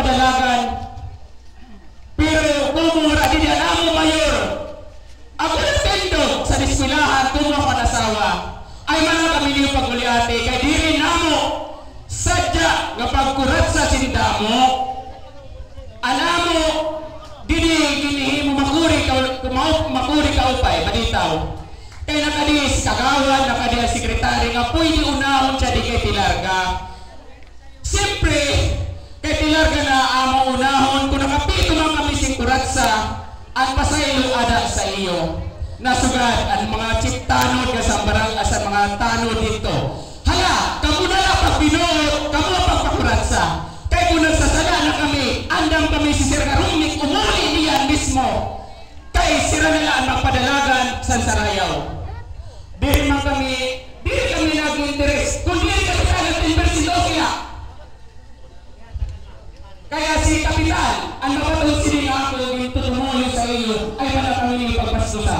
magpadalagan. Pero kumura din yan amo mayor. Ako nagtendog sa diswilahan kung mga panasawa. Ay man kami niyo paguliate kay diri namo sadya nga pagkurat sa sindamo. Alamo dili ginihimo makuri ka makuri ka upay maditaw. Kay nakadis kagawan nakadis sekretary nga pwede kay Pilarga na amo unahon kung nakapito man kami sing kuratsa ang pasaylo ada sa iyo. Nasugad ang mga chiptanod nga sa barang sa mga tanod dito. Hala, kamu na lang pagbinuot, kamu ang pagpakuratsa. Kay kung nagsasala na kami, andam kami si Sir Karumik, umuli niyan mismo. Kay sira nila ang magpadalagan sa Sarayaw. Dili man kami, dili kami nag-interest, kung dili kami sa nag-investigosya. Kaya si Kapitan, ang mapatawag sila nga ako yung tutumulo sa iyo ay kami ng pagpastusa.